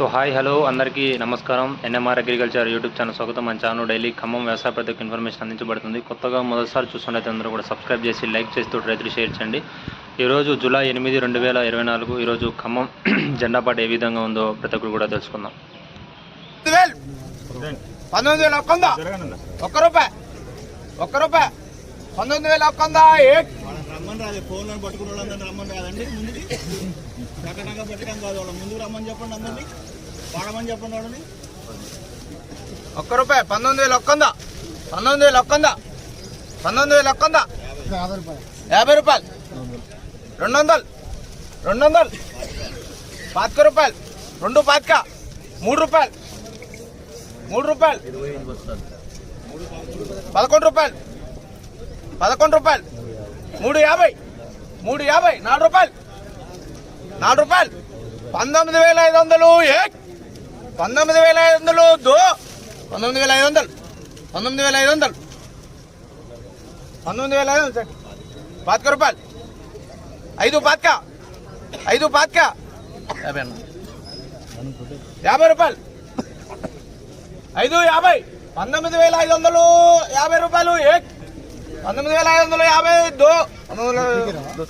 So hi hello అందరికీ నమస్కారం. NMR agriculture YouTube channel స్వాగతం. మన ఛానల్ డైలీ ఖమ్మం వ్యవసాయ ప్రతి ఒక్క ఇన్ఫర్మేషన్ అందించబడుతుంది. కొత్తగా మొదటిసారి చూస్తున్నట్టు అందరూ కూడా సబ్స్క్రైబ్ చేసి లైక్ చేస్తూ రైతులు షేర్ చేయండి. ఈరోజు జూలై ఎనిమిది రెండు వేల ఇరవై నాలుగు ఈరోజు ఖమ్మం జెండా పాట ఏ విధంగా ఉందో ప్రతి ఒక్కరు కూడా తెలుసుకుందాం. పంతొమ్మిది వేల ఒక్క రూపాయి. ఒక్క రూపాయి. పంతొమ్మిది వేల ఒక్క రమ్మని రాదు ఫోన్లో పట్టుకున్న వాళ్ళందరినీ రమ్మని రాదండి ముందుకి. ప్రకటనగా పెట్టడం కాదు వాళ్ళ. ముందుకు రమ్మని చెప్పండి అందరినీ. పాడమని చెప్పండి వాళ్ళని. ఒక్క రూపాయి. పంతొమ్మిది వేల ఒక్కందా? పంతొమ్మిది వేల ఒక్కందా? పంతొమ్మిది వేల ఒక్క యాభై రూపాయలు. రెండు వందలు రెండు వందలు పాతిక రూపాయలు. రెండు పాతిక. మూడు రూపాయలు. మూడు రూపాయలు. పదకొండు రూపాయలు. పదకొండు రూపాయలు. మూడు యాభై. మూడు యాభై. నాలుగు రూపాయలు. నాలుగు రూపాయలు. పంతొమ్మిది వేల ఐదు వందలు. ఏ? పంతొమ్మిది వేల ఐదు వందలు. దో? పంతొమ్మిది వేల ఐదు వందలు. పంతొమ్మిది వేల ఐదు వందలు. పంతొమ్మిది వేల ఐదు వందలు సార్. పాతిక రూపాయలు. ఐదు పాతిక. ఐదు పాతిక. యాభై అన్న. యాభై రూపాయలు. ఐదు యాభై. పంతొమ్మిది వేల ఐదు వందలు. యాభై రూపాయలు. ఏ? పంతొమ్మిది వేల ఐదు వందల యాభై దో పంతొమ్మిది దో.